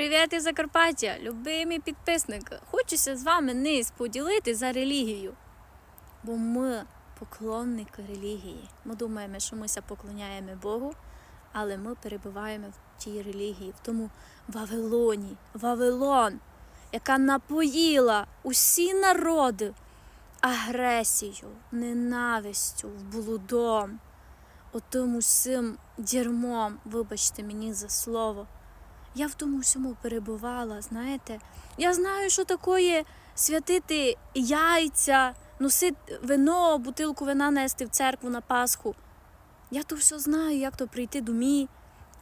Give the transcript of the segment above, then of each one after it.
Привіт із Закарпаття, любимі підписники. Хочуся з вами низ поділити за релігію. Бо ми поклонники релігії. Ми думаємо, що ми ся поклоняємо Богу, але ми перебуваємо в тій релігії, в тому Вавилоні, Вавилон, яка напоїла усі народи агресією, ненавистю, блудом, отим усім дерьмом, вибачте мені за слово. Я в тому всьому перебувала, знаєте. Я знаю, що таке святити яйця, носити вино, бутилку вина нести в церкву на Пасху. Я то все знаю, як то прийти до мій,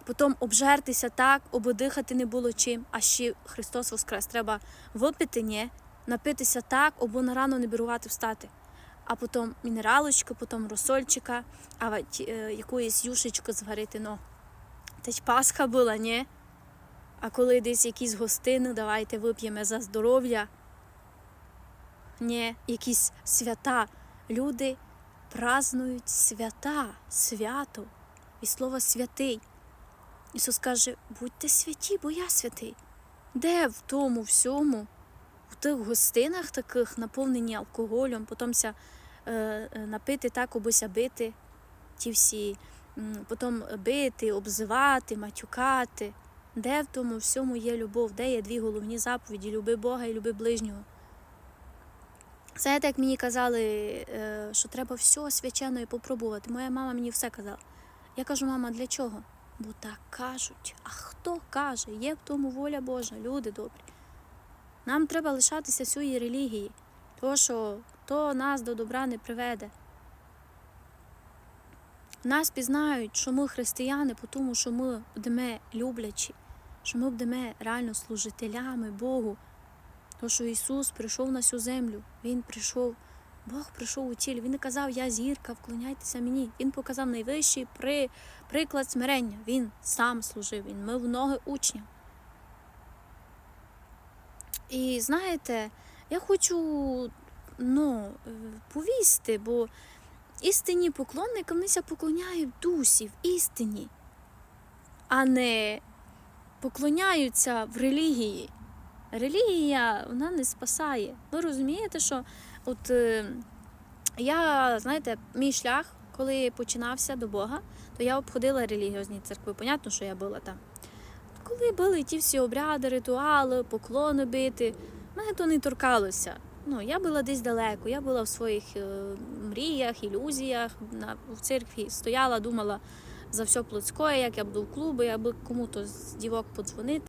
потім обжертися так, ободихати не було чим, а ще Христос Воскрес. Треба випити, ні, напитися так, або на рано не берувати встати. А потім мінералочка, потім розсольчика, а е, якоїсь юшечки зварити. Ну, та Пасха була, ні? А коли десь якісь гостини, давайте вип'ємо за здоров'я. Ні, якісь свята. Люди празнують свята, свято. І слово святий. Ісус каже, будьте святі, бо я святий. Де в тому всьому, в тих гостинах таких, наповнені алкоголем, потімся е, е, напити так, абося бити, ті всі, потім бити, обзивати, матюкати. Де в тому всьому є любов, де є дві головні заповіді люби Бога і люби ближнього. Знаєте, як мені казали, е, що треба все свячено і попробувати. Моя мама мені все казала. Я кажу, мама, для чого? Бо так кажуть. А хто каже? Є в тому воля Божа, люди добрі. Нам треба лишатися цієї релігії, тому що то нас до добра не приведе. Нас пізнають, що ми християни, тому що ми будемо люблячі, що ми будемо реально служителями Богу. То, що Ісус прийшов на цю землю, Він прийшов, Бог прийшов у тілі. Він не казав, я зірка, вклоняйтеся мені. Він показав найвищий при, приклад смирення. Він сам служив, він мив ноги учням. І знаєте, я хочу ну, повісти, бо істинні поклонники внися поклоняють дусі в істині, а не поклоняються в релігії. Релігія вона не спасає. Ви розумієте, що от е, я, знаєте, мій шлях, коли починався до Бога, то я обходила релігіозні церкви. Понятно, що я була там. Коли були ті всі обряди, ритуали, поклони бити, мене то не торкалося. Ну, я була десь далеко, я була в своїх е, мріях, ілюзіях, на, в церкві стояла, думала за все плотське, як я буду в клуби, аби кому-то з дівок подзвонити.